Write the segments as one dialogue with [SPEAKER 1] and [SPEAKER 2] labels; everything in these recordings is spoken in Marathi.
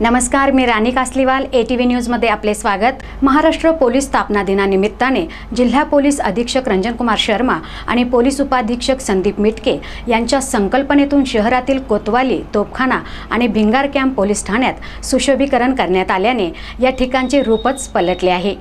[SPEAKER 1] नमस्कार मी Rani Kasliwal A T V न्यूजमध्ये आपले स्वागत. महाराष्ट्र पोलीस स्थापना दिनानिमित्ताने जिल्हा पोलीस अधीक्षक रंजनकुमार शर्मा आणि पोलीस उपाधीक्षक संदीप मिटके यांच्या संकल्पनेतून शहरातील कोतवाली तोपखाना आणि भिंगार कॅम्प पोलीस ठाण्यात सुशोभीकरण करण्यात आल्याने या ठिकाणचे रूपच पलटले आहे.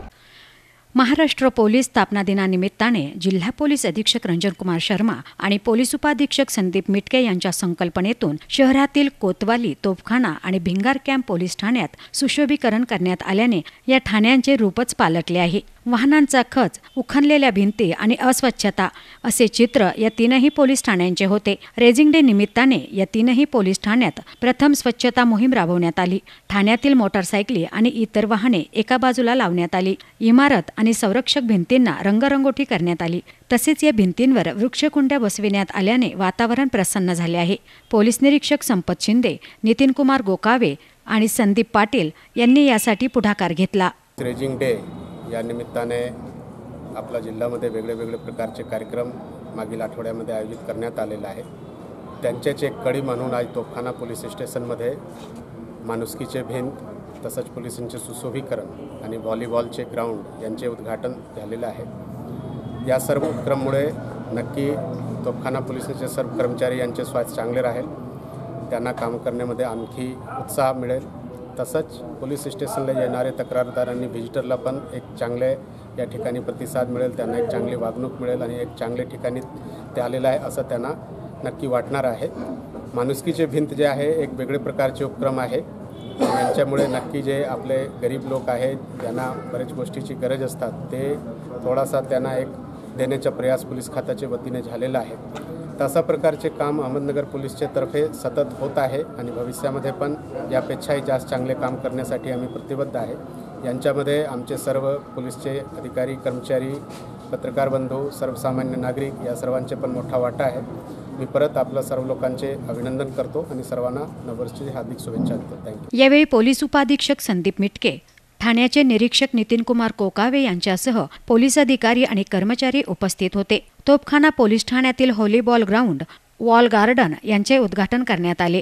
[SPEAKER 1] महाराष्ट्र पोलीस स्थापना दिनानिमित्ताने जिल्हा पोलीस अधीक्षक रंजनकुमार शर्मा आणि पोलीस उपाधीक्षक संदीप मिटके यांच्या संकल्पनेतून शहरातील कोतवाली तोफखाना आणि भिंगार कॅम्प पोलीस ठाण्यात सुशोभीकरण करण्यात आल्याने या ठाण्यांचे रूपच पालटले आहे. वाहनांचा खच उखनलेल्या भिंती आणि अस्वच्छता असे चित्र या तीनही पोलीस ठाण्यांचे होते. रेझिंग डे निमित्ताने या तीनही पोलीस ठाण्यात प्रथम स्वच्छता मोहीम राबवण्यात आली. ठाण्यातील मोटारसायकली आणि इतर वाहने एका बाजूला लावण्यात आली. इमारत आणि संरक्षक भिंतींना रंगरंगोटी करण्यात आली. तसेच या भिंतींवर वृक्षकुंड्या बसविण्यात आल्याने वातावरण प्रसन्न झाले आहे. पोलीस निरीक्षक संपत शिंदे नितीनकुमार गोकावे आणि संदीप पाटील यांनी यासाठी पुढाकार घेतला.
[SPEAKER 2] रेजिंग डे या निमित्ताने आपल्या जिल्ह्यामध्ये वेगळे वेगळे प्रकारचे कार्यक्रम मागील आठवड्यामध्ये आयोजित करण्यात आलेला आहे त्यांचेच एक कडी म्हणून आज तोफखाना पोलीस स्टेशनमध्ये माणुसकीचे भिंत तसंच पोलिसांचे सुशोभीकरण आणि व्हॉलीबॉलचे ग्राउंड यांचे उद्घाटन झालेलं आहे. या सर्व उपक्रममुळे नक्की तोफखाना पोलिसांचे सर्व कर्मचारी यांचे स्वास्थ्य चांगले राहील. त्यांना काम करण्यामध्ये आणखी उत्साह मिळेल. तसंच पोलीस स्टेशनला येणारे तक्रारदारांनी व्हिजिटरला पण एक चांगले या ठिकाणी प्रतिसाद मिळेल त्यांना एक चांगली वागणूक मिळेल आणि एक चांगल्या ठिकाणी ते आलेलं आहे असं त्यांना नक्की वाटणार आहे. माणुसकीचे भिंत जे आहे एक वेगळे प्रकारचे उपक्रम आहे. यांच्यामुळे नक्की जे आपले गरीब लोक आहेत ज्यांना बऱ्याच गोष्टीची गरज असतात ते थोडासा त्यांना एक देण्याचा प्रयास पोलीस खात्याच्या वतीने झालेला आहे. तशा प्रकारचे काम अहमदनगर पोलीसच्या तर्फे सतत होत आहे आणि भविष्यामध्ये पण यापेक्षाही जास्त चांगले काम करण्यासाठी आम्ही प्रतिबद्ध आहे. यांच्यामध्ये आमचे सर्व पोलीसचे अधिकारी कर्मचारी पत्रकार बंधू सर्वसामान्य नागरिक या सर्वांचे पण मोठा वाटा आहे. मी परत आपलं सर्व लोकांचे अभिनंदन करतो आणि सर्वांना नववर्षाची हार्दिक शुभेच्छा देतो. थँक्यू
[SPEAKER 1] यावेळी पोलीस उपाधीक्षक संदीप मिटके ठाण्याचे निरीक्षक नितीनकुमार कोकावे यांच्यासह पोलीस अधिकारी आणि कर्मचारी उपस्थित होते. तोपखाना पोलीस ठाण्यातील व्हॉलीबॉल ग्राउंड वॉल गार्डन यांचे उद्घाटन करण्यात आले.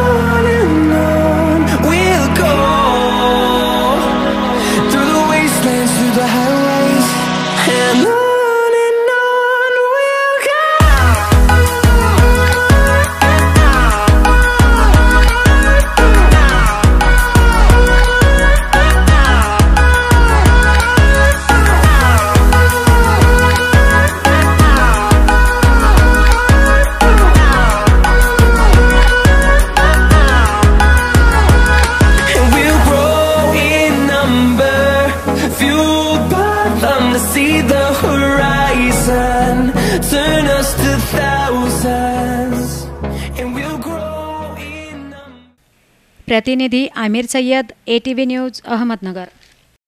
[SPEAKER 3] see the horizon. Turn us to thousands And we'll grow in
[SPEAKER 1] Pratinithi Amir Sayyad, ATV News, Ahmednagar